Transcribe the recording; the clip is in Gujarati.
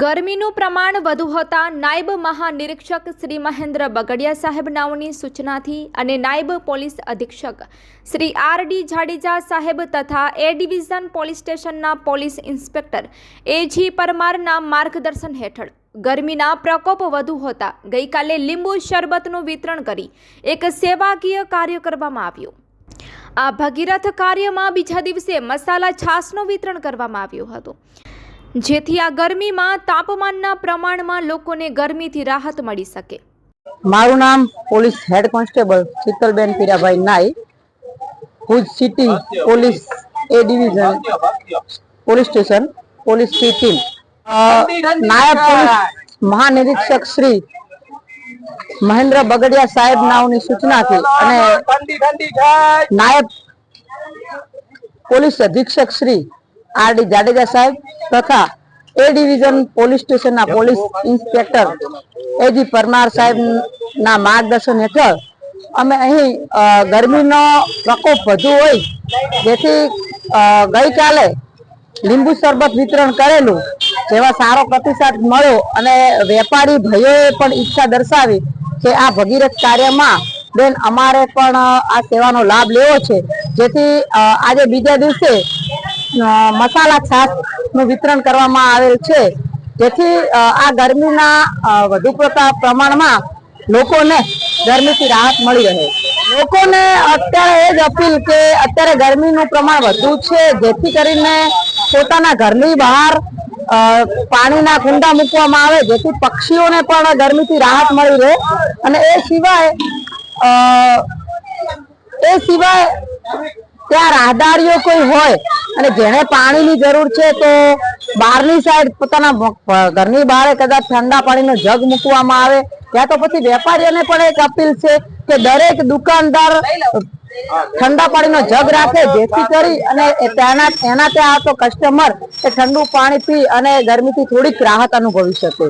ગરમીનું પ્રમાણ વધુ હોતા નાયબ મહાનિરીક્ષક શ્રી મહેન્દ્ર બગડિયા સાહેબ નાઓની સૂચનાથી અને નાયબ પોલીસ અધિક્ષક શ્રી આર ડી જાડેજા સાહેબ તથા એ ડિવિઝન પોલીસ સ્ટેશનના પોલીસ ઇન્સ્પેક્ટર એજી પરમારના માર્ગદર્શન હેઠળ ગરમીના પ્રકોપ વધુ હોતા ગઈકાલે લીંબુ શરબતનું વિતરણ કરી એક સેવાકીય કાર્ય કરવામાં આવ્યું. આ ભગીરથ કાર્યમાં બીજા દિવસે મસાલા છાશનું વિતરણ કરવામાં આવ્યું હતું. જેથી આ ગરમીમાં તાપમાનના પ્રમાણમાં લોકોને ગરમીથી રાહત મળી શકે મારું નામ police head constable Shitalben Pirabhai Nai Bhuj city police A division police station police C team નાયબ પોલીસ મહાનિરીક્ષક શ્રી મહેન્દ્ર બગડિયા સાહેબ નાવની સૂચનાથી અને નાયબ પોલીસ અધિક્ષક શ્રી આર ડી જાડેજા સાહેબ તથા એ ડિવિઝન પોલીસ સ્ટેશનના police inspector A G Parmar સાહેબ ના માર્ગદર્શન હેઠળ અમે અહીં ગરમીનો પ્રકોપ વધુ હોય, જેથી ગઈકાલે લીંબુ શરબત વિતરણ કરેલું, જેવા સારો પ્રતિસાદ મળ્યો અને વેપારી ભાઈઓએ પણ ઈચ્છા દર્શાવી કે આ ભગીરથ કાર્યમાં બેન અમારે પણ આ સેવાનો લાભ લેવો છે. જેથી આજે બીજા દિવસે મસાલા છાશનું વિતરણ કરવામાં આવેલ છે. જેથી આ ગરમીના વધુ પડતા પ્રમાણમાં લોકોને ગરમીથી રાહત મળી રહે. લોકોને અત્યારે એ જ અપીલ કે અત્યારે ગરમીનું પ્રમાણ વધુ છે, જેથી કરીને પોતાના ઘરની બહાર પાણીના કુંડા મૂકવામાં આવે, જેથી પક્ષીઓને પણ ગરમીથી રાહત મળી રહે. અને એ સિવાય એ સિવાય ત્યાં રાહદારીઓ કોઈ હોય અને જેને પાણીની જરૂર છે તો બહારની સાઈડ પોતાના ઘરની બહાર કદાચ ઠંડા પાણીનો જગ મૂકવામાં આવે. ત્યાં તો પછી વેપારીઓને પણ એક અપીલ છે કે દરેક દુકાનદાર ઠંડા પાણીનો જગ રાખે, જેથી કરી અને તેના એના ત્યાં આવતો કસ્ટમર એ ઠંડુ પાણી પી અને ગરમીથી થોડીક રાહત અનુભવી શકે.